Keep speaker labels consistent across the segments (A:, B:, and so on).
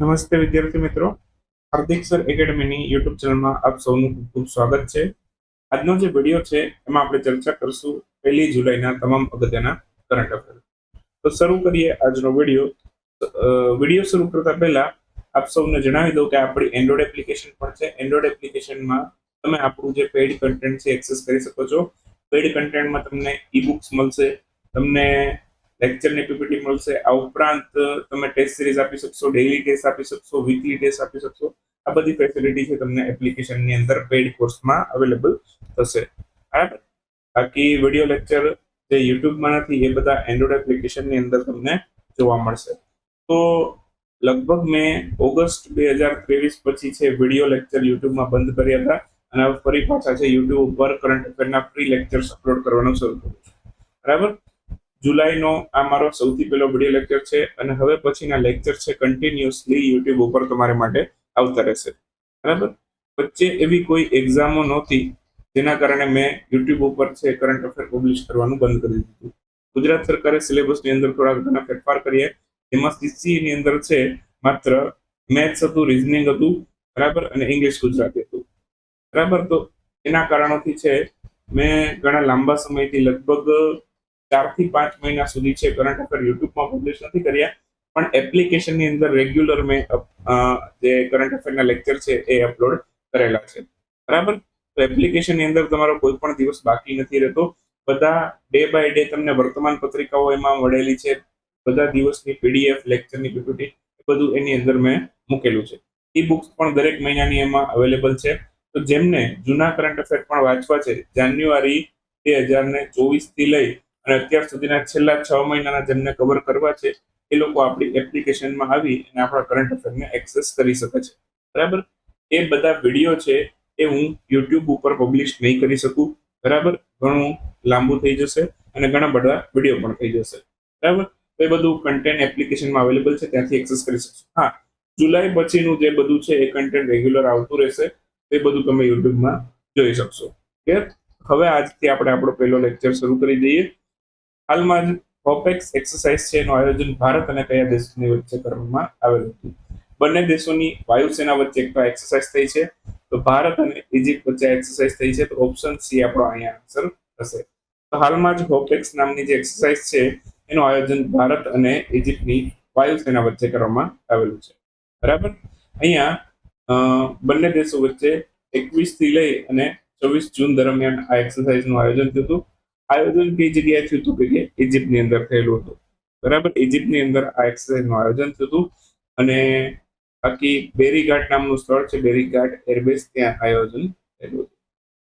A: નમસ્તે વિદ્યાર્થી મિત્રો. હાર્દિક સર એકેડમીની યુટ્યુબ ચેનલમાં આપ સૌનું ખૂબ ખૂબ સ્વાગત છે. આજનો જે વીડિયો છે, એમાં આપણે ચર્ચા કરશું પહેલી જુલાઈના તમામ અગત્યના કરંટ અફેર. તો શરૂ કરીએ આજનો વીડિયો. વીડિયો શરૂ કરતા પહેલા આપ સૌને જણાવી દઉં કે આપણી એન્ડ્રોઇડ એપ્લિકેશન પણ છે. એન્ડ્રોઇડ એપ્લિકેશનમાં તમે આપણું જે પેઇડ કન્ટેન્ટ છે એક્સેસ કરી શકો છો. પેઇડ કન્ટેન્ટમાં તમને ઈ બુક્સ મળશે. તમને લેક્ચરની પીપીટી મળશે. આ ઉપરાંત તમે ટેસ્ટ સિરીઝ આપી શકશો ડેઇલી ટેસ્ટ આપી શકશો વીકલી ટેસ્ટ આપી શકશો. આ બધી ફેસિલિટી છે તમને એપ્લિકેશનની અંદર પેઇડ કોર્સમાં અવેલેબલ થશે. બાકી વીડિયો લેક્ચર જે યુટ્યુબમાં નથી એ બધા એન્ડ્રોઇડ એપ્લિકેશનની અંદર તમને જોવા મળશે. તો લગભગ મેં ઓગસ્ટ બે હજાર ત્રેવીસ પછી છે વીડિયો લેક્ચર યુટ્યુબમાં બંધ કર્યા હતા. અને હવે ફરી પાછા છે યુટ્યુબ ઉપર કરંટ અફેરના ફ્રી લેક્ચર્સ અપલોડ કરવાનું શરૂ કરું છું. બરાબર? જુલાઈનો આ મારો સૌથી પહેલો વીડિયો લેક્ચર છે અને હવે પછીના લેક્ચર છે કન્ટિન્યુઅસલી યુટ્યુબ ઉપર તમારે માટે આવતા રહેશે. બરાબર? વચ્ચે એવી કોઈ એક્ઝામો નહોતી જેના કારણે મેં યુટ્યુબ ઉપર છે કરંટ અફેર પબ્લિશ કરવાનું બંધ કરી દીધું. ગુજરાત સરકારે સિલેબસની અંદર થોડા ઘણા ફેરફાર કરીએ. એમાં સીસીની અંદર છે માત્ર મેથ્સ હતું રિઝનિંગ હતું, બરાબર? અને ઇંગ્લિશ ગુજરાતી હતું. બરાબર? તો એના કારણોથી છે મેં ઘણા લાંબા સમયથી લગભગ ચારથી પાંચ મહિના સુધી છે. કરંટ અફેર યુટ્યુબમાં પબ્લિશ નથી કર્યા. પણ એપ્લિકેશનની અંદર રેગ્યુલર મેં જે કરંટ અફેરના લેક્ચર છે એ અપલોડ કરેલા છે. બરાબર? તો એપ્લિકેશનની અંદર તમારો કોઈ પણ દિવસ બાકી નથી રહેતો. બધા ડે બાય ડે તમને વર્તમાન પત્રિકાઓ એમાં મળેલી છે. બધા દિવસની પીડીએફ લેક્ચરની પીપીટી બધું એની અંદર મેં મૂકેલું છે. ઈ બુક્સ પણ દરેક મહિનાની એમાં અવેલેબલ છે. તો જેમને જૂના કરંટ અફેર પણ વાંચવા છે, જાન્યુઆરી બે હજાર ને ચોવીસથી લઈ અને અત્યાર સુધીના છેલ્લા છ મહિનાના જેમને કવર કરવા છે, એ લોકો આપણી એપ્લિકેશનમાં આવી અને આપણા કરંટ અફેરને એક્સેસ કરી શકે છે. બરાબર? એ બધા વીડિયો છે એ હું યુટ્યુબ ઉપર પબ્લિશ નહીં કરી શકું. બરાબર? ઘણું લાંબુ થઈ જશે અને ઘણા બધા વીડિયો પણ થઈ જશે. બરાબર? તો એ બધું કન્ટેન્ટ એપ્લિકેશનમાં અવેલેબલ છે, ત્યાંથી એક્સેસ કરી શકશો. હા, જુલાઈ પછીનું જે બધું છે એ કન્ટેન્ટ રેગ્યુલર આવતું રહેશે એ બધું તમે યુટ્યુબમાં જોઈ શકશો. કે હવે આજથી આપણે આપણો પહેલો લેક્ચર શરૂ કરી દઈએ. હાલમાં જ હોપેક્સ એક્સરસાઇઝ છે એનું આયોજન ભારત અને કયા દેશોની વચ્ચે કરવામાં આવેલું હતું? બંને દેશોની વાયુસેના વચ્ચે એક એક્સરસાઇઝ થઈ છે, તો ભારત અને ઇજિપ્ત વચ્ચે એક્સરસાઇઝ થઈ છે, તો ઓપ્શન સી આપણો અહીંયા આન્સર થશે તો હાલમાં જ હોપેક્સ નામની જે એક્સરસાઇઝ છે, એનું આયોજન ભારત અને ઇજિપ્તની વાયુસેના વચ્ચે કરવામાં આવેલું છે. બરાબર? અહીંયા બંને દેશો વચ્ચે એકવીસથી લઈ અને ચોવીસ જૂન દરમિયાન આ એક્સરસાઇઝનું આયોજન થયું હતું. આયોજન કઈ જગ્યાએ થયું હતું કે ઇજિપ્તની અંદર થયેલું હતું? બરાબર? ઇજિપ્તની અંદર આ એક્સરસાઇઝનું આયોજન થયું હતું. અને બાકી બેરીઘાટ નામનું સ્થળ છે, બેરીઘાટ એરબેઝ, ત્યાં આયોજન થયેલું હતું.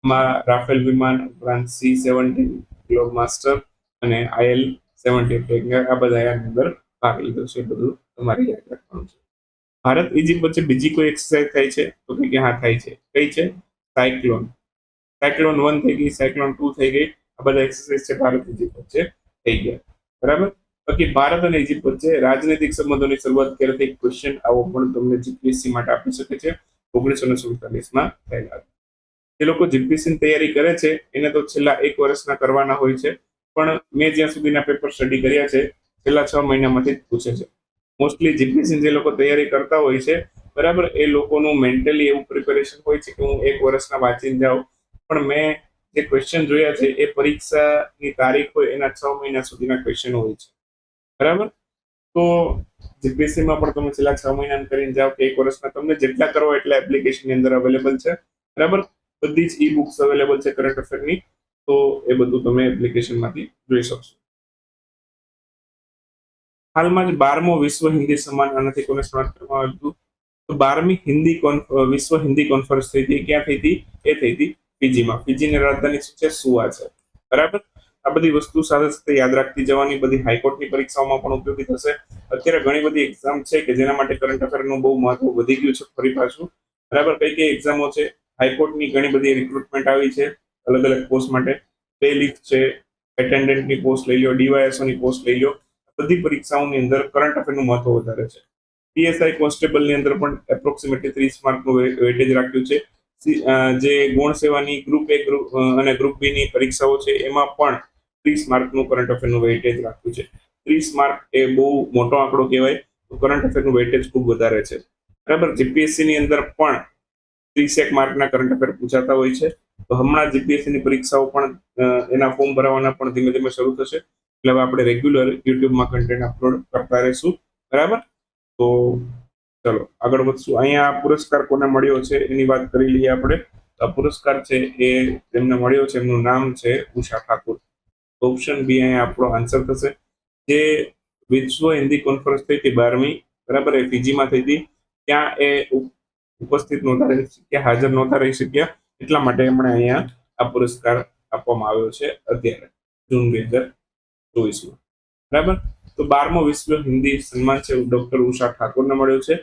A: માં રાફેલ વિમાન ઉપરાંત સી સેવન્ટીન ગ્લોબ માસ્ટર અને આઈએલ સેવન્ટીન આ બધા એની અંદર ભાગ લીધો છે. બધું તમારે યાદ રાખવાનું છે. ભારત, ઇજિપ્ત વચ્ચે બીજી કોઈ એક્સરસાઇઝ થાય છે? તો કે હા, થાય છે. કઈ છે? સાયક્લોન. સાયક્લોન વન થઈ ગઈ, સાયક્લોન ટુ થઈ ગઈ. આ બધા એક્સરસાઇઝ છે, ભારત ઇજિપ્ત વચ્ચે થઈ ગયા. બરાબર? બાકી ભારત અને ઇજિપ્ત વચ્ચે રાજનૈતિક સંબંધોની શરૂઆત ક્યારેથી? એક ક્વેશ્ચન આવો પણ તમને જીપીએસસી માટે આપી શકે છે. ઓગણીસો ને સુડતાલીસમાં થયેલા. જે લોકો જીપીએસસીની તૈયારી કરે છે, એને તો છેલ્લા એક વર્ષના કરવાના હોય છે. પણ મેં જ્યાં સુધીના પેપર સ્ટડી કર્યા છે, છેલ્લા છ મહિનામાંથી જ પૂછે છે. મોસ્ટલી જીપીએસસી જે લોકો તૈયારી કરતા હોય છે, બરાબર? એ લોકોનું મેન્ટલી એવું પ્રિપેરેશન હોય છે કે હું એક વર્ષના વાંચીને જાઉં. પણ મેં જે ક્વેશ્ચન જોયા છે, એ પરીક્ષાની તારીખ હોય એના છ મહિના સુધીના ક્વેશ્ચન હોય છે. બરાબર? તો જીપીએસસીમાં પણ તમે છેલ્લા છ મહિના કરીને જાઓ કે એક વર્ષના તમને જેટલા કરો એટલા એપ્લિકેશનની અંદર અવેલેબલ છે. બરાબર? બધી જ ઈ બુક્સ અવેલેબલ છે કરંટ અફેરની તો એ બધું તમે એપ્લિકેશનમાંથી જોઈ શકશો. હાલમાં જ બારમો વિશ્વ હિન્દી સન્માન આનાથી કોને સ્માર્ટ કરવામાં આવ્યું હતું તો બારમી હિન્દી વિશ્વ હિન્દી કોન્ફરન્સ થઈ હતી. ક્યાં થઈ હતી? એ થઈ હતી ફિજીમાં. ફિજીની રાજધાની શું છે? સુવા છે. બરાબર? આ બધી વસ્તુ સાથે સાથે યાદ રાખતી જવાની બધી હાઈકોર્ટની પરીક્ષાઓમાં પણ ઉપયોગી થશે. અત્યારે ઘણી બધી એક્ઝામ છે કે જેના માટે કરંટ અફેરનું બહુ મહત્વ વધી ગયું છે ફરી પાછું. બરાબર? કઈ કઈ એક્ઝામો છે? હાઈકોર્ટની ઘણી બધી રિક્રુટમેન્ટ આવી છે અલગ અલગ પોસ્ટ માટે. બે લિફ્ટ છે એટેન્ડન્ટની પોસ્ટ લઈ લો ડીવાયએસઓની પોસ્ટ લઈ લો. બધી પરીક્ષાઓની અંદર કરંટ અફેરનું મહત્વ વધારે છે. પીએસઆઈ કોન્સ્ટેબલની અંદર પણ એપ્રોક્સિમેટલી ત્રીસ માર્કનું વેટેજ રાખ્યું છે. જે ગુણ સેવાની ગ્રુપ એ ગ્રુપ અને ગ્રુપ બી ની પરીક્ષાઓ છે, એમાં પણ ત્રીસ માર્કનું કરંટ અફેરનું વેઇટેજ રાખ્યું છે. ત્રીસ માર્ક એ બહુ મોટો આંકડો કહેવાય, તો કરંટ અફેરનું વેઇટેજ ખૂબ વધારે છે. બરાબર? જીપીએસસી ની અંદર પણ ત્રીસેક માર્કના કરંટ અફેર પૂછાતા હોય છે. તો હમણાં જીપીએસસી ની પરીક્ષાઓ પણ એના ફોર્મ ભરાવાના પણ ધીમે ધીમે શરૂ થશે. એટલે હવે આપણે રેગ્યુલર યુટ્યુબમાં કન્ટેન્ટ અપલોડ કરતા રહીશું. બરાબર? તો ચલો, આગળ વધશું. અહીંયા પુરસ્કાર કોને મળ્યો છે એની વાત કરી લઈએ આપણે. પુરસ્કાર છે એ તેમને મળ્યો છે, એમનું નામ છે ઉષા ઠાકુર. ઓપ્શન બી અહીંયા આપણો આન્સર થશે. જે વિશ્વ હિન્દી કોન્ફરન્સ થઈ હતી બારમી, બરાબર, એ ફીજીમાં થઈ હતી. ત્યાં એ ઉપસ્થિત નહોતા રહી શક્યા હાજર નહોતા રહી શક્યા. એટલા માટે એમણે અહીંયા આ પુરસ્કાર આપવામાં આવ્યો છે અત્યારે, જૂન બે હજાર ચોવીસમાં. બરાબર? તો બારમો વિશ્વ હિન્દી સન્માન છે ડોક્ટર ઉષા ઠાકોરને મળ્યો છે.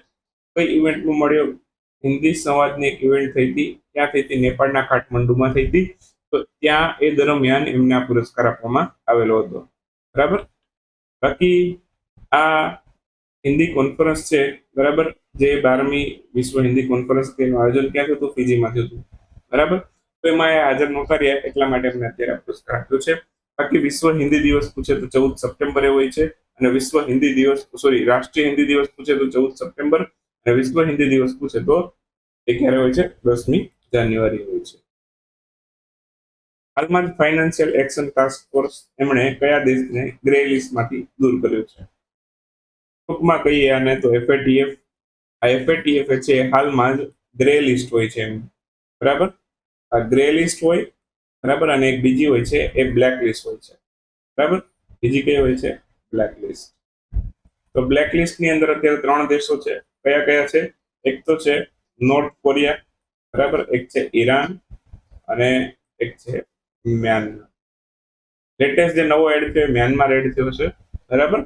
A: કઈ ઇવેન્ટમાં મળ્યો? હિન્દી સંવાદની એક ઇવેન્ટ થઈ હતી. ત્યાં થઈ હતી નેપાળના કાઠમંડુમાં થઈ હતી. તો ત્યાં એ દરમિયાન એમને આ પુરસ્કાર આપવામાં આવેલો હતો. બરાબર? બાકી આ હિન્દી કોન્ફરન્સ છે, બરાબર? જે બારમી વિશ્વ હિન્દી કોન્ફરન્સ તેનું આયોજન ક્યાં થયું હતું? ફીજીમાં થયું હતું. બરાબર? તો એમાં એ હાજર નહોતા રહ્યા, એટલા માટે એમને અત્યારે પુરસ્કાર આપ્યો છે. બાકી વિશ્વ હિન્દી દિવસ પૂછે તો ચૌદ સપ્ટેમ્બરે હોય છે. અને વિશ્વ હિન્દી દિવસ સોરી રાષ્ટ્રીય હિન્દી દિવસ પૂછે તો ચૌદ સપ્ટેમ્બર અને વિશ્વ હિન્દી દિવસ પૂછે તો એ ક્યારે હોય છે? દસમી જાન્યુઆરી હોય છે. હાલમાં જ ફાઇનાન્શિયલ એક્શન ટાસ્ક ફોર્સ એમણે કયા દેશને ગ્રે લિસ્ટમાંથી દૂર કર્યો છે? ટૂંકમાં કહીએ આને તો એફએટીએફ, આ એફએટીએફ છે હાલમાં જ ગ્રે લિસ્ટ હોય છે એમ. બરાબર? આ ગ્રે લિસ્ટ હોય, બરાબર? અને એક બીજી હોય છે, એ બ્લેક લિસ્ટ હોય છે. બરાબર? બીજી કઈ હોય છે? બ્લેક લિસ્ટ તો બ્લેક લિસ્ટ અંદર અત્યારે ત્રણ દેશો છે. કયા કયા છે? એક તો છે નોર્થ કોરિયા બરાબર? એક છે ઈરાન અને એક છે મ્યાનમાર લેટેસ્ટ જે નવો એડ થયો મ્યાનમાર એડ થયો છે. બરાબર?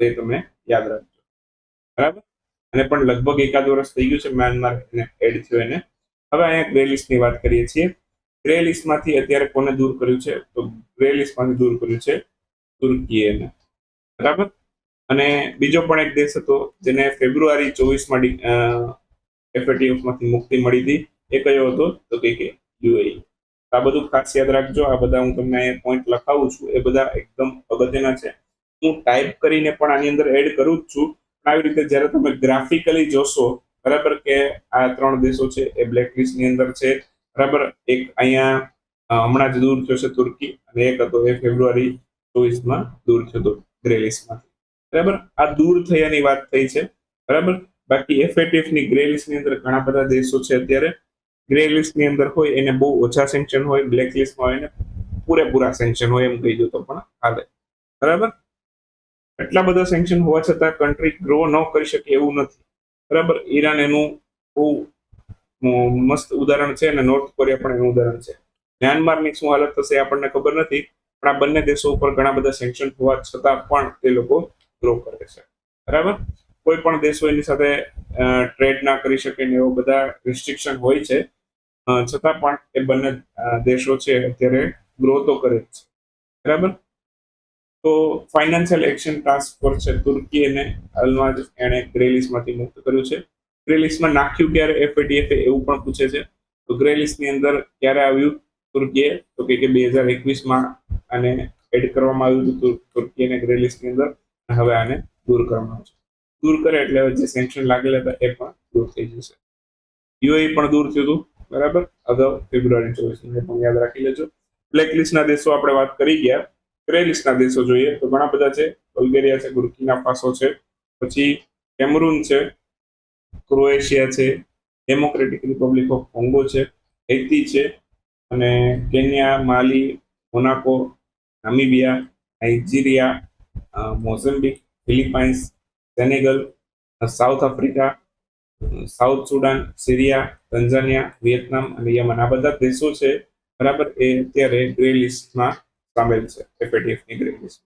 A: તે તમે યાદ રાખજો. બરાબર? અને પણ લગભગ એકાદ વર્ષ થઈ ગયું છે મ્યાનમાર એને એડ થયો એને. હવે અહીંયા ગ્રે લિસ્ટની વાત કરીએ છીએ. ગ્રે લિસ્ટમાંથી અત્યારે કોને દૂર કર્યું છે? તો ગ્રે લિસ્ટમાંથી દૂર કર્યું છે તુર્કીએ બરાબર? અને બીજો પણ એક દેશ હતો, જેને ફેબ્રુઆરી ચોવીસમાં એફએટીએફમાંથી મુક્તિ મળી હતી, એ કયો હતો? તો કે યુએઈ. આ બધું ખાસ યાદ રાખજો, આ બધા હું તમને પોઈન્ટ લખાવું છું, એ બધા એકદમ અગત્યના છે. હું ટાઈપ કરીને પણ આની અંદર એડ કરું જ છું, પણ આવી રીતે જ્યારે તમે ગ્રાફિકલી જોશો, બરાબર કે આ ત્રણ દેશો છે, એ બ્લેકની અંદર છે, બરાબર? એક અહીંયા હમણાં જ દૂર થયો છે તુર્કી, અને એક હતો એ ફેબ્રુઆરી ચોવીસમાં દૂર થયો હતો. ગ્રે બરાબર? આ દૂર થયાની વાત થઈ છે. બરાબર? બાકી એફએટીએફની ગ્રે લિસ્ટની અંદર ઘણા બધા દેશો છે અત્યારે. ગ્રે લિસ્ટની અંદર હોય એને બહુ ઓછા સેન્કશન હોય બ્લેક હોય એને પૂરેપૂરા સેન્કશન હોય એમ કહી દો તો પણ હાલે. બરાબર? એટલા બધા સેન્કશન હોવા છતાં કન્ટ્રી ગ્રો ન કરી શકે એવું નથી. બરાબર? ઈરાન એનું બહુ મસ્ત ઉદાહરણ છે અને નોર્થ કોરિયા પણ એનું ઉદાહરણ છે. મ્યાનમારની શું હાલત થશે આપણને ખબર નથી. પણ આ બંને દેશો ઉપર ઘણા બધા સેન્કશન હોવા છતાં પણ તે લોકો ગ્રો કરે છે. બરાબર? કોઈ પણ દેશો એની સાથે ટ્રેડ ના કરી શકે ને એવા બધા રિસ્ટ્રિક્શન હોય છે. છતાં પણ એ બંને દેશો છે અત્યારે ગ્રો તો કરે જ છે. બરાબર? તો ફાઇનાન્શિયલ એક્શન ટાસ્ક ફોર્સ છે તુર્કી એને હાલમાં જ એણે ગ્રે લિસ્ટમાંથી મુક્ત કર્યું છે. ગ્રે લિસ્ટમાં નાખ્યું ક્યારે? એફએટીએફ એવું પણ પૂછે છે. તો ગ્રે લિસ્ટની અંદર ક્યારે આવ્યું? તુર્કીએ? તો કે બે હજાર એકવીસમાં આને એડ કરવામાં આવ્યું હતું તુર્કી અને ગ્રે લિસ્ટની અંદર. હવે આને દૂર કરવામાં આવશે દૂર કરે એટલે જે સેન્કશન લાગેલા હતા એ પણ દૂર થઈ જશે. યુએઈ પણ દૂર થયું હતું. બરાબર? અગાઉ ફેબ્રુઆરી ચોવીસ એ પણ યાદ રાખી લેજો. બ્લેક લિસ્ટના દેશો આપણે વાત કરી ગયા. ગ્રે દેશો જોઈએ તો ઘણા બધા છે. બલ્ગેરિયા છે બુર્કીના ફાસો છે. પછી કેમરૂન છે. ક્રોએશિયા છે. ડેમોક્રેટિક રિપબ્લિક ઓફ કોંગો છે. હૈતી છે. અને Kenya Mali Monaco Namibia, Nigeria Mozambique Philippines, Senegal South Africa South Sudan, Syria, Tanzania, Vietnam અને યમન. આ બધા દેશો છે, બરાબર? એ અત્યારે ગ્રે લિસ્ટમાં સામેલ છે એફએટીએફની ગ્રે લિસ્ટ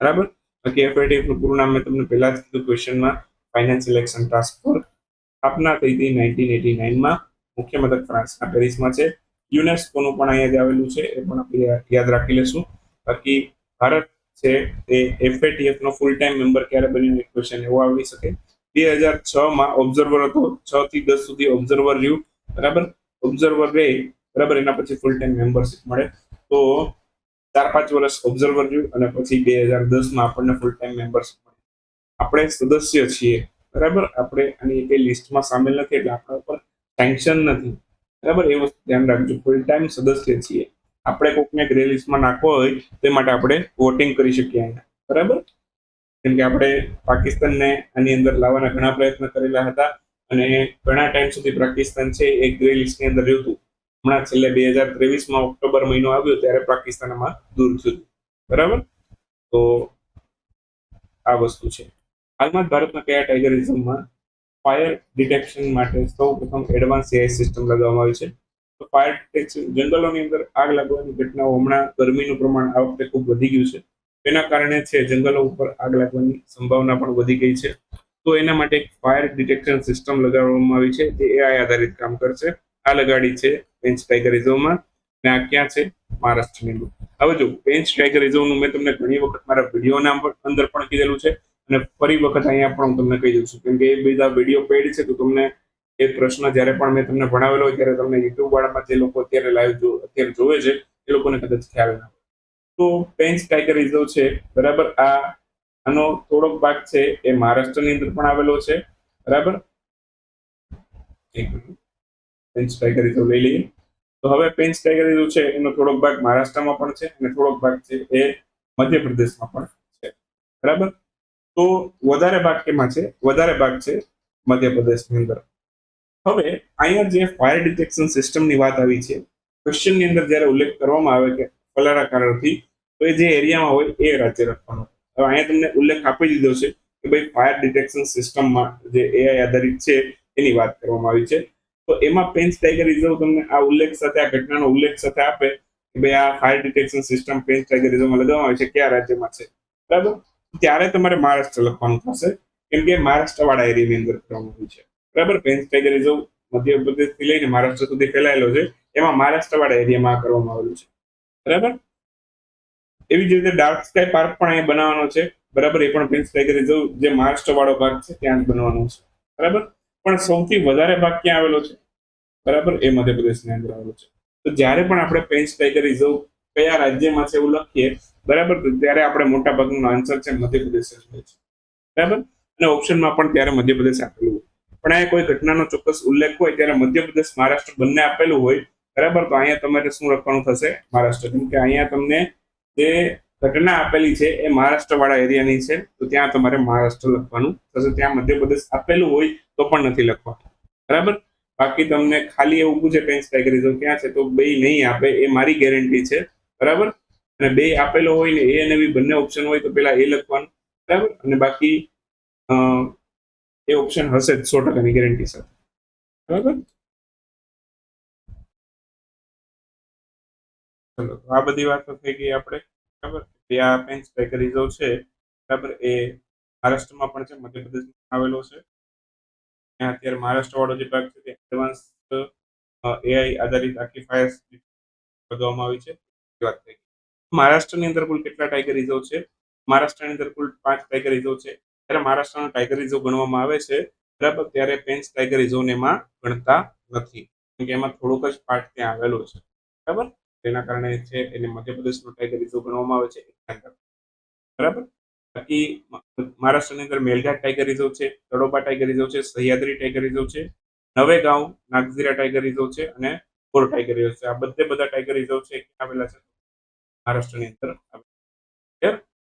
A: બરાબર? બાકી એફએટીએફનું પૂરું નામ મેં તમને પહેલાં જ કીધું ક્વેશ્ચનમાં ફાઇનાન્શિયલ એક્શન ટાસ્ક ફોર્સ સ્થાપના થઈ હતી નાઇન્ટીન એટી નાઇનમાં મુખ્ય મથક ફ્રાન્સના પેરિસમાં છે. યુનેસ્કોનું પણ અહીંયા જ આવેલું છે, એ પણ આપણે યાદ રાખી લેશું બાકી ભારત છે એ એફએટીએફ નો ફૂલ ટાઈમ મેમ્બર ક્યારે બન્યો એક ક્વેશ્ચન એવો આવી શકે? બે હજાર છ માં ઓબ્ઝર્વર હતો, છ થી દસ સુધી ઓબ્ઝર્વર રહ્યું, બરાબર? ઓબ્ઝર્વર રહે, બરાબર? એના પછી ફૂલ ટાઈમ મેમ્બરશિપ મળે. તો ચાર પાંચ વર્ષ ઓબ્ઝર્વર રહ્યું અને પછી બે હજાર દસમાં આપણને ફૂલ ટાઈમ મેમ્બરશિપ મળી. આપણે સદસ્ય છીએ, બરાબર? આપણે આની કઈ લિસ્ટમાં સામેલ નથી, એટલે આપણા ઉપર સેન્કશન નથી. બરાબર? એ વસ્તુ ધ્યાન રાખજો. ફૂલ ટાઈમ સદસ્ય છીએ. આપણે કોકને ગ્રે લિસ્ટમાં નાખવો હોય, તે માટે આપણે વોટિંગ કરી શકીએ બરાબર? કેમ કે આપણે પાકિસ્તાનને આની અંદર લાવવાના ઘણા પ્રયત્ન કરેલા હતા અને ઘણા ટાઈમ સુધી પાકિસ્તાન છે, એ ગ્રે લિસ્ટની અંદર રહ્યું હતું હમણાં છેલ્લે બે હજાર ત્રેવીસમાં ઓક્ટોબર મહિનો આવ્યો ત્યારે પાકિસ્તાનમાં દૂર થયું. બરાબર? તો આ વસ્તુ છે. હાલમાં જ ભારતના કયા ટાઈગર રિઝર્વમાં ફાયર ડિટેક્શન માટે સૌ પ્રથમ એડવાન્સ એઆઈ સિસ્ટમ લગાવવામાં આવી છે. ફાયર ડિટેક્શન જંગલોની અંદર આગ લાગવાની ઘટનાઓ હમણાં ગરમીનું પ્રમાણ આ વખતે ખૂબ વધી ગયું છે. એના કારણે છે, જંગલો ઉપર આગ લાગવાની સંભાવના પણ વધી ગઈ છે. તો એના માટે એક ફાયર ડિટેક્શન સિસ્ટમ લગાડવામાં આવી છે તે એઆઈ આધારિત કામ કરશે. આ લગાડી છે પેન્ચ ટાઈગર રિઝર્વમાં અને આ ક્યાં છે? મહારાષ્ટ્રની અંદર. હવે જો પેન્ચ ટાઈગર રિઝર્વનું મેં તમને ઘણી વખત મારા વિડીયોના અંદર પણ કીધેલું છે અને ફરી વખત અહીંયા પણ હું તમને કહી દઉં છું. કેમ કે એ બધા વીડિયો પેડ છે, તો તમને એ પ્રશ્ન જ્યારે પણ મેં તમને ભણાવેલો હોય ત્યારે તમને યુટ્યુબ વાળામાં જે લોકો અત્યારે લાઈવ જો, અત્યારે જોવે છે, એ લોકોને કદાચ ખ્યાલ ના તો પેન્ચ ટાઈગર રિઝર્વ છે, બરાબર? આ, આનો થોડોક ભાગ છે, એ મહારાષ્ટ્રની અંદર પણ આવેલો છે, બરાબર? પેન્ચ ટાઈગર રિઝર્વ લઈ લઈએ. તો હવે પેન્ચ ટાઈગર રિઝર્વ છે, એનો થોડોક ભાગ મહારાષ્ટ્રમાં પણ છે અને થોડોક ભાગ છે, એ મધ્યપ્રદેશમાં પણ છે, બરાબર? તો વધારે ભાગ કેમાં છે? વધારે ભાગ છે, મધ્યપ્રદેશની અંદર. હવે અહીંયા જે ફાયર ડિટેક્શન સિસ્ટમની વાત આવી છે ક્વેશ્ચનની અંદર જ્યારે ઉલ્લેખ કરવામાં આવે કે ફલાણા કારણથી, તો એ જે એરિયામાં હોય એ રાજ્ય રાખવાનો. હવે અહીંયા તમને ઉલ્લેખ આપી દીધો છે કે ભાઈ ફાયર ડિટેક્શન સિસ્ટમમાં જે એઆઈ આધારિત છે, એની વાત કરવામાં આવી છે. તો એમાં પેન્ચ ટાઈગર રિઝર્વ તમને આ ઉલ્લેખ સાથે, આ ઘટનાનો ઉલ્લેખ સાથે આપે કે ભાઈ આ fire detection system Pench tiger રિઝર્વમાં લગાવવામાં આવી છે, કયા રાજ્યમાં છે? બરાબર? ત્યારે તમારે મહારાષ્ટ્ર લખવાનું થશે. કેમ કે મહારાષ્ટ્ર વાળા એરિયાની અંદર કરવામાં આવ્યું છે. બરાબર? પેન્ચ ટાઈગર રિઝર્વ મધ્યપ્રદેશથી લઈને મહારાષ્ટ્ર સુધી ફેલાયેલો છે. એમાં મહારાષ્ટ્ર વાળા એરિયામાં કરવામાં આવેલું છે. બરાબર? એવી જ રીતે ડાર્ક સ્કાય પાર્ક પણ અહીંયા બનાવવાનો છે. બરાબર? એ પણ પેન્ચ ટાઈગર રિઝર્વ જે મહારાષ્ટ્ર વાળો ભાગ છે, ત્યાં જ બનવાનો છે. બરાબર? પણ સૌથી વધારે ભાગ ક્યાં આવેલો છે? બરાબર? એ મધ્યપ્રદેશની અંદર આવેલો છે. તો જ્યારે પણ આપણે પેન્ચ ટાઈગર રિઝર્વ કયા રાજ્યમાં છે એવું લખીએ, બરાબર? ત્યારે આપણે મોટા ભાગનો આન્સર છે મધ્યપ્રદેશ જ હોય છે. બરાબર? અને ઓપ્શનમાં પણ ત્યારે મધ્યપ્રદેશ આપેલો પણ અહીંયા કોઈ ઘટનાનો ચોક્કસ ઉલ્લેખ હોય ત્યારે મધ્યપ્રદેશ મહારાષ્ટ્ર બંને આપેલું હોય, બરાબર? તો અહીંયા તમારે શું લખવાનું થશે? મહારાષ્ટ્ર. કેમ કે અહીંયા તમને જે ઘટના આપેલી છે એ મહારાષ્ટ્ર વાળા એરિયાની છે, તો ત્યાં તમારે મહારાષ્ટ્ર લખવાનું થશે. ત્યાં મધ્યપ્રદેશ આપેલું હોય તો પણ નથી લખવાનું. બરાબર? બાકી તમને ખાલી એવું પૂછે પેન્સ ટાઈગર રિઝર્વ ક્યાં છે, તો બે નહીં આપે, એ મારી ગેરંટી છે. બરાબર? અને બે આપેલો હોય ને, એ અને બી બંને ઓપ્શન હોય તો પેલા એ લખવાનું. બરાબર? અને બાકી એ ઓપ્શન હશે જ સો ટકાની ગેરંટી સાથે. બરાબર? ચલો આ બધી વાતો થઈ ગઈ આપણે, બરાબર? કે આ પેન્સ ટાઈગર રિઝર્વ છે, બરાબર, એ મહારાષ્ટ્રમાં પણ છે, મધ્યપ્રદેશમાં આવેલો છે. ત્યાં અત્યારે મહારાષ્ટ્ર વાળો જે ભાગ છે, તે એડવાન્સ એઆઈ આધારિત આખી ફાયર લગાવવામાં આવી છે. વાત થઈ ગઈ. મહારાષ્ટ્રની અંદર કુલ કેટલા ટાઈગર રિઝર્વ છે? મહારાષ્ટ્રની અંદર કુલ પાંચ ટાઈગર રિઝર્વ છે. ત્યારે મહારાષ્ટ્રનો ટાઈગર રિઝર્વ ગણવામાં આવે છે. બરાબર? ત્યારે પેન્સ ટાઈગર રિઝર્વને એમાં ગણતા નથી. કેમ કે એમાં થોડોક જ પાર્ટ ત્યાં આવેલો છે. બરાબર? તેના કારણે છે એને મધ્યપ્રદેશનો ટાઈગર રિઝર્વ ગણવામાં આવે છે. બરાબર? બાકી મહારાષ્ટ્રની અંદર મેલઘાટ ટાઈગર રિઝર્વ છે, તડોબા ટાઈગર રિઝર્વ છે, સહ્યાદ્રી ટાઈગર રિઝર્વ છે, નવેગાંવ નાગઝીરા ટાઈગર રિઝર્વ છે અને કોર ટાઈગર રિઝર્વ છે. આ બધે બધા ટાઈગર રિઝર્વ છે આવેલા છે? મહારાષ્ટ્રની અંદર?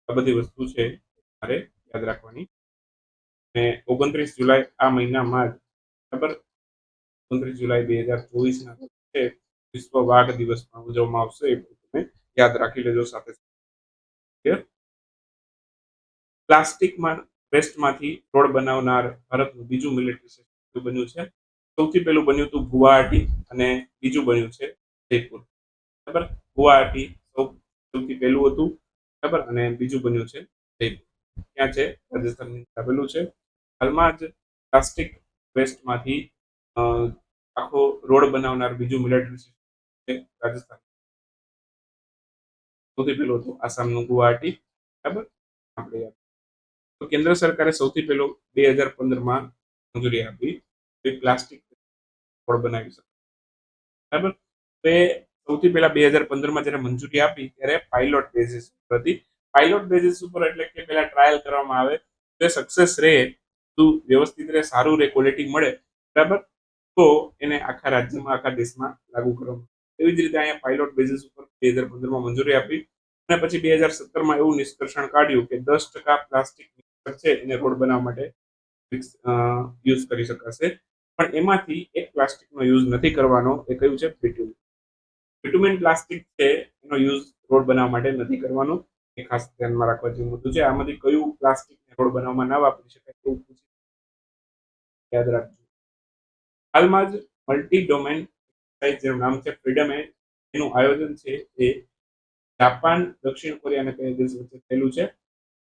A: આ બધી વસ્તુ છે મારે યાદ રાખવાની. અને ઓગણત્રીસ જુલાઈ આ મહિનામાં જ, બરાબર? ઓગણત્રીસ જુલાઈ બે હજાર ચોવીસના છે વિશ્વ વાઘ દિવસમાં ઉજવવામાં આવશે એ તમે યાદ રાખી લેજો સાથે પ્લાસ્ટિકમાં વેસ્ટમાંથી રોડ બનાવનાર ભારતનું બીજું મિલિટરી સ્ટેશન બન્યું છે? સૌથી પહેલું બન્યું હતું ગુવાહાટી અને બીજું બન્યું છે જયપુર. બરાબર? ગુવાહાટી સૌથી પહેલું હતું, બરાબર? અને બીજું બન્યું છે જયપુર. ક્યાં છે? રાજસ્થાનની આવેલું છે. હાલમાં જ પ્લાસ્ટિક વેસ્ટમાંથી આખો રોડ બનાવનાર બીજું મિલિટરી રાજસ્થાન. સૌથી પહેલું હતું આસામનું ગુવાહાટી, બરાબર? આપણે તો કેન્દ્ર સરકારે સૌથી પહેલો બે હજાર પંદરમાં મંજૂરી આપી એ પ્લાસ્ટિક રોડ બનાવી શકે. બરાબર? તો એ સૌથી પહેલા બે હજાર પંદરમાં જ્યારે મંજૂરી આપી, ત્યારે પાયલોટ બેઝિસ હતી પાયલોટ બેઝિસ ઉપર એટલે કે પહેલા ટ્રાયલ કરવામાં આવે, તે સક્સેસ રહે, તું વ્યવસ્થિત રહે, સારું રહે ક્વોલિટી મળે, બરાબર? તો એને આખા રાજ્યમાં, આખા દેશમાં લાગુ કરવામાં એવી જ રીતે અહીંયા પાયલોટ બેઝિસ ઉપર બે હજાર પંદરમાં મંજૂરી આપી અને પછી બે હજાર સત્તરમાં એવું નિષ્કર્ષણ કાઢ્યું કે દસ ટકા પ્લાસ્ટિક છે, એને રોડ બનાવવા માટે યુઝ કરી શકાશે. પણ એમાંથી એક પ્લાસ્ટિકનો યુઝ નથી કરવાનો, એ કયું છે? બિટ્યુમિન બિટ્યુમિન પ્લાસ્ટિક છે, એનો યુઝ રોડ બનાવવા માટે નથી કરવાનો. ખાસ ધ્યાનમાં રાખવા જેવું મુદ્દું છે. આમાંથી કયું પ્લાસ્ટિક રોડ બનાવવામાં ના વાપરી શકાય એવું પૂછી યાદ રાખજો. હાલમાં જ મલ્ટી ડોમેન જેનું નામ છે ફ્રીડમ એનું આયોજન છે એ જાપાન, દક્ષિણ કોરિયા અને કયા દેશ વચ્ચે થયેલું છે.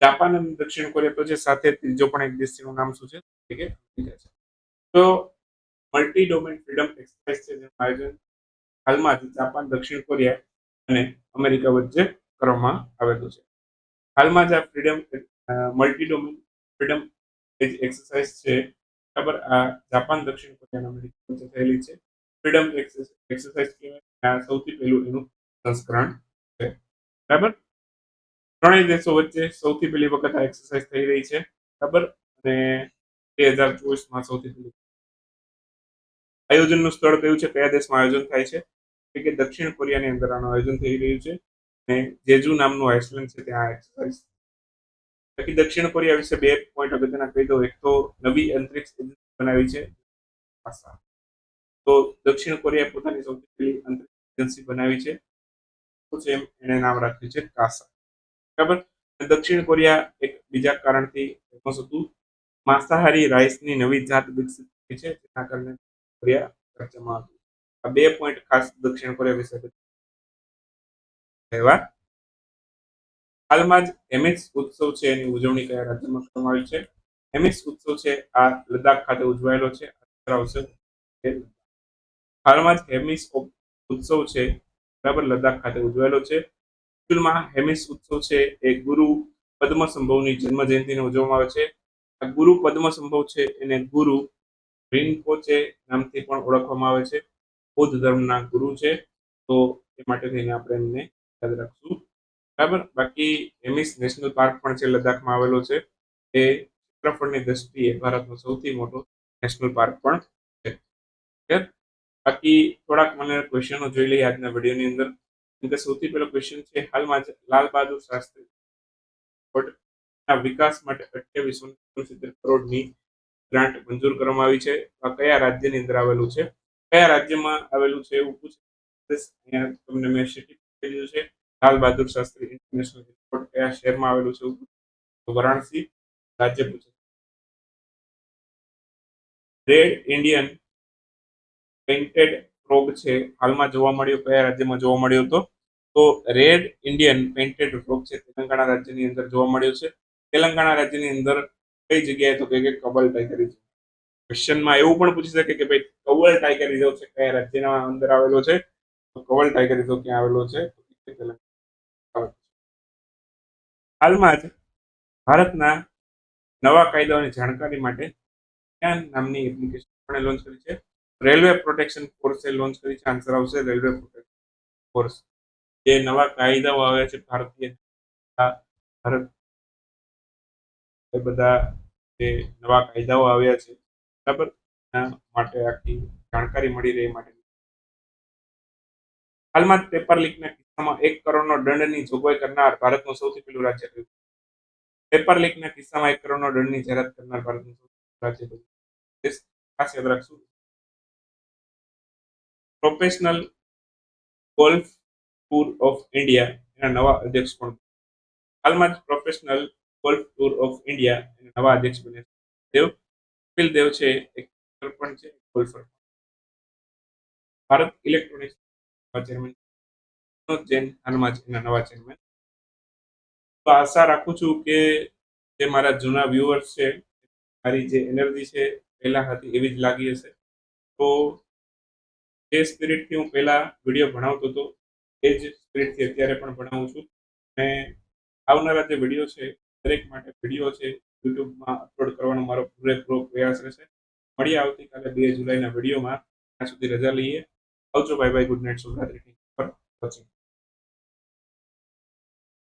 A: જાપાન અને દક્ષિણ કોરિયા તો છે, સાથે ત્રીજો પણ એક દેશ જેનું નામ શું છે? કે છે. તો મલ્ટી ડોમેન ફ્રીડમ એક્સરસાઇઝ છે, જેનું આયોજન હાલમાં જ જાપાન, દક્ષિણ કોરિયા અને અમેરિકા વચ્ચે કરવામાં આવેલું છે. હાલમાં જ આ freedom multi domain freedom exercise છે. બરાબર? આ જાપાન, દક્ષિણ કોરિયાના વચ્ચે થયેલી છે. ફ્રીડમ એક્સરસાઇઝ કહેવાય. આ સૌથી પહેલું એનું સંસ્કરણ છે. બરાબર? ત્રણેય દેશો વચ્ચે સૌથી પહેલી વખત આ એક્સરસાઇઝ થઈ રહી છે. બરાબર? અને બે હજાર ચોવીસમાં સૌથી પહેલી આયોજનનું સ્થળ કયું છે? કયા દેશમાં આયોજન થાય છે? કે દક્ષિણ કોરિયાની અંદર આનું આયોજન થઈ રહ્યું છે? અને જેજુ નામનું આઇસલેન્ડ છે, ત્યાં એક્સરસાઇઝ બાકી દક્ષિણ કોરિયા વિશે બે પોઈન્ટ અગત્યના કહી દો એક તો નવી અંતરિક્ષ એજન્સી બનાવી છે તો દક્ષિણ કોરિયાએ પોતાની સૌથી પહેલી અંતરિક્ષ એજન્સી બનાવી છે છે એને નામ રાખ્યું છે કાસા. બરાબર? દક્ષિણ કોરિયા એક બીજા કારણથી ફેમસ હતું. માંસાહારી રાઈસની નવી જાત વિકસિત થઈ છે, જેના કારણે કોરિયા ચર્ચામાં હતું આ બે પોઈન્ટ ખાસ દક્ષિણ કોરિયા વિશે કહેવા હાલમાં જ એમએક્સ ઉત્સવ છે એની ઉજવણી કયા રાજ્યમાં કરવામાં આવી છે? એમએક્સ ઉત્સવ છે આ લદ્દાખ ખાતે ઉજવાયેલો છે. હાલમાં જ હેમિસ ઉત્સવ છે બરાબર લદ્દાખ ખાતે ઉજવાયેલો છે. એકચ્યુઅલમાં હેમિસ ઉત્સવ છે એ ગુરુ પદ્મ સંભવની જન્મ જયંતિને ઉજવવામાં આવે છે. આ ગુરુ પદ્મ સંભવ છે એને ગુરુ રિનપોચે નામથી પણ ઓળખવામાં આવે છે. બૌદ્ધ ધર્મના ગુરુ છે. તો એ માટે થઈને આપણે એમને યાદ રાખશું. બરાબર? બાકી એમિસ નેશનલ પાર્ક પણ છે લદ્દાખમાં આવેલો છે. એ ક્ષેત્રફળની દ્રષ્ટિએ ભારતનો સૌથી મોટો નેશનલ પાર્ક પણ છે. બાકી થોડાક મને ક્વેશ્ચનો જોઈ લઈએ આજના વિડીયોની અંદર. કે સૌથી પહેલો ક્વેશ્ચન છે, હાલમાં લાલ બહાદુર શાસ્ત્રી વિકાસ માટે અઠ્યાવીસો સિત્તેર કરોડની ગ્રાન્ટ મંજૂર કરવામાં આવી છે. કયા રાજ્યની અંદર આવેલું છે? કયા રાજ્યમાં આવેલું છે એવું પૂછે? તમને મેં સિટી દીધું છે. લાલ બહાદુર શાસ્ત્રી ઇન્ટરનેશનલ એરપોર્ટ કયા શહેરમાં આવેલું છે? વારાણસી, રાજ્ય પૂછે રેડ ઇન્ડિયન પેઇન્ટેડ ફ્રોગ છે. હાલમાં જોવા મળ્યો, કયા રાજ્યમાં જોવા મળ્યો હતો? તો રેડ ઇન્ડિયન પેઇન્ટેડ ફ્રોગ છે. તેલંગાણા રાજ્યની અંદર જોવા મળ્યો છે. તેલંગાણા રાજ્યની અંદર કઈ જગ્યાએ તો કે કબલ ટાઈગર ક્વેશ્ચનમાં એવું પણ પૂછી શકે કે ભાઈ કવલ ટાઈગર રિઝર્વ છે કયા રાજ્યના અંદર આવેલો છે? કવલ ટાઈગર રિઝર્વ ક્યાં આવેલો છે? હાલમાં જ ભારતના નવા કાયદાઓની જાણકારી માટે ક્યાં નામની એપ્લિકેશન પણ લોન્ચ કરી છે? રેલવે પ્રોટેક્શન ફોર્સે લોન્ચ કરી છે. આન્સર આવશે રેલવે પ્રોટેક્શન ફોર્સ. જે નવા કાયદાઓ આવ્યા છે ભારતીય ભારત એ બધા જે નવા કાયદાઓ આવ્યા છે, બરાબર? માટે આખી જાણકારી મળી રહે માટે હાલમાં પેપર લીકના કિસ્સામાં એક કરોડનો દંડની જોગવાઈ કરનાર ભારતનું સૌથી પહેલું રાજ્ય કયું પેપર લીકના કિસ્સામાં એક કરોડનો દંડની જાહેરાત કરનાર ભારતનું સૌથી રાજ્ય કયું ખાસ યાદ રાખશું. Professional golf tour of India, એના નવા અધ્યક્ષ પણ હાલમાં જ professional golf tour of India, એના નવા અધ્યક્ષ બન્યા દેવ કપિલ દેવ છે, એક પણ છે golfer Bharat electronics chairman Vinod Jain, હાલમાં નવા ચેરમેન તો આશા રાખું છું કે જે મારા જૂના વ્યુઅર્સ છે, મારી જે એનર્જી છે, પહેલાં હતી એવી જ લાગી હશે. તો જે સ્પિરિટથી હું પહેલા વીડિયો ભણાવતો હતો. એ જ સ્પિરિટથી અત્યારે પણ ભણાવું છું. અને આવનારા જે વીડિયો છે, દરેક માટે વીડિયો છે, યુટ્યુબમાં અપલોડ કરવાનો મારો પૂરેપૂરો પ્રયાસ રહેશે. મળીએ આવતીકાલે બે જુલાઈના વિડીયોમાં ત્યાં સુધી રજા લઈએ. Also, bye bye, good night, Soul Thank you for watching.